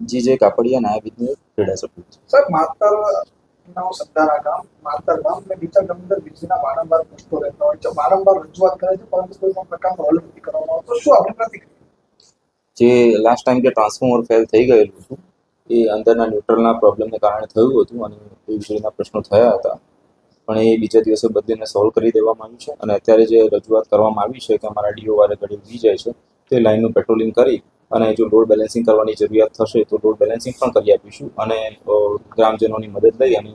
જી જે કાપડિયા નાયબ ઇજનેર ક્રીડા સભ્ય સર માતર નો સત્તારા ગામ માતર ગામ અને બીજા ગામની અંદર વીજળીના વારંવાર પ્રશ્નો રહેતા હોય છે વારંવાર રજૂઆત કરે છે પરંતુ કોઈ પણ પ્રકારનો હલ નથી કરવામાં આવતો શું આપણે પ્રતિક્રિયા જે લાસ્ટ ટાઈમ જે ટ્રાન્સફોર્મર ફેલ થઈ ગયેલું હતું એ અંદરના ન્યુટ્રલના પ્રોબ્લેમને કારણે થયું હતું અને એ વીજળીના પ્રશ્નો થયા હતા. પણ એ બીજા દિવસે બદલીને સોલ્વ કરી દેવામાં આવ્યું છે અને અત્યારે જે રજૂઆત કરવામાં આવી છે કે અમારા ડીઓ વારે ઘડી ઉગી જાય છે તે લાઇનનું પેટ્રોલિંગ કરી અને જો લોડ બેલેન્સિંગ કરવાની જરૂરિયાત થશે તો લોડ બેલેન્સિંગ પણ કરી આપીશું. અને ગ્રામજનોની મદદ લઈ અને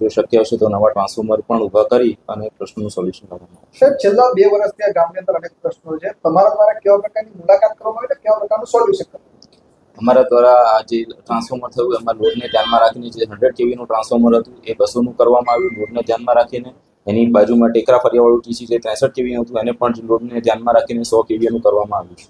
જો શક્ય હશે તો નવા ટ્રાન્સફોર્મર પણ ઊભા કરી અને પ્રશ્નનું સોલ્યુશન આવશે સાહેબ છેલ્લા બે વર્ષથી આ ગામની અંદર અનેક પ્રશ્નો છે. તમારા દ્વારા કેવા પ્રકારની મુલાકાત કરવામાં આવે કેવા પ્રકારનું સોલ્યુશન કરવામાં અમારા દ્વારા આ જે ટ્રાન્સફોર્મર થયું એમાં લોડને ધ્યાનમાં રાખીને જે હંડ્રેડ કેવીનું ટ્રાન્સફોર્મર હતું એ બસોનું કરવામાં આવ્યું. લોડને ધ્યાનમાં રાખીને એની બાજુમાં ટેકરા ફરિયાવાળું ટીસી જે ત્રેસઠ કેવી હતું એને પણ લોડને ધ્યાનમાં રાખીને સો કેવીનું કરવામાં આવ્યું છે.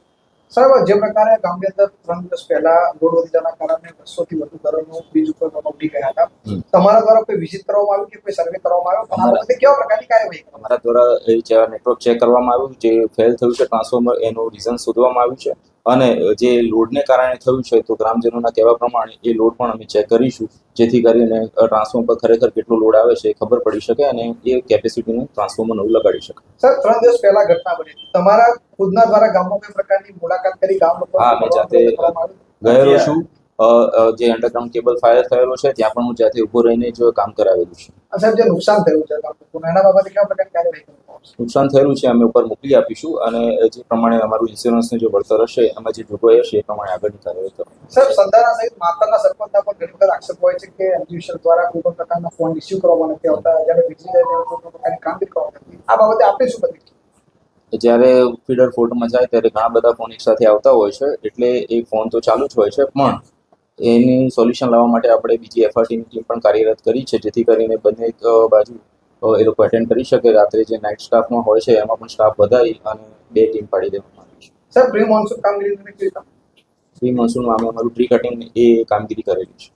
સાહેબ જે પ્રકારે ગામની અંદર ત્રણ દિવસ પહેલા રોડ વધી જવાના કારણે બસોથી વધુ ઘરોનો બીજ ઉપર ઉમટી ગયા હતા. તમારા દ્વારા કોઈ વિઝિટ કરવામાં આવ્યું કે કોઈ સર્વે કરવામાં આવ્યો? આ અમારા- કેવા પ્રકારની કાર્યવાહી અમારા દ્વારા એ નેટવર્ક ચેક કરવામાં આવ્યું જે ફેલ થયું છે ટ્રાન્સફોર્મર એનું રીઝન શોધવામાં આવ્યું છે. અને જે લોડને કારણે થયું છે તો ગ્રામજનોના કહેવા પ્રમાણે એ લોડ પણ અમે ચેક કરીશું. જેથી કરીને ટ્રાન્સફોર્મર પર ખરેખર કેટલો લોડ આવે છે એ ખબર પડી શકે અને એ કેપેસિટીનું ટ્રાન્સફોર્મર નવું લગાડી શકે. સર ત્રણ દિવસ પહેલા ઘટના બની તમારા ખુદના દ્વારા ગામમાં કોઈ પ્રકારની મુલાકાત કરી? ગામ લોકો હા, મેં જાતે ગયેલો છું. જે અંડરગ્રાઉન્ડ કેબલ ફાયર થયેલો છે ત્યાં પણ હું જાતે ઊભો રહીને જ કામ કરાવેલું છે. સાહેબ જે નુકસાન થયું છે ગામ બાબતે કેવા પ્રકારની કાર્યવાહી નુકસાન થયેલું છે અમે ઉપર મોકલી આપીશું અને જે પ્રમાણે અમારું ઇન્સ્યોરન્સનું જે વળતર હશે એમાં જે જોગવાઈ હશે એ પ્રમાણે આગળની કાર્યવાહી કરવામાં સર સંધારા સહિત માતાના સરપંચના પણ ઘણી વખત આક્ષેપ હોય છે કે એમ્બ્યુલન્સ દ્વારા કોઈ પણ પ્રકારના ફોન ઇસ્યુ કરવામાં નથી આવતા જ્યારે વીજળી જાય ત્યારે કોઈ પ્રકારની કામગીરી કરવામાં નથી આ બાબતે આપણે શું પ્રતિક્રિયા? જ્યારે ફીડર ફોર્ટમાં જાય ત્યારે ઘણા બધા ફોન એકસાથે આવતા હોય છે એટલે એ ફોન તો ચાલુ જ હોય છે પણ એની સોલ્યુશન લાવવા માટે આપણે બીજી એફઆરટીની ટીમ પણ કાર્યરત કરી છે જેથી કરીને બંને બાજુ એ લોકો એટેન્ડ કરી શકે. રાત્રે જે નાઇટ સ્ટાફમાં હોય છે એમાં પણ સ્ટાફ વધારી અને બે ટીમ પાડી દેવામાં આવી છે. સર પ્રી મોન્સૂન કામગીરી પ્રી મોન્સૂનમાં અમે અમારું ટ્રી કટિંગ એ કામગીરી કરેલી છે.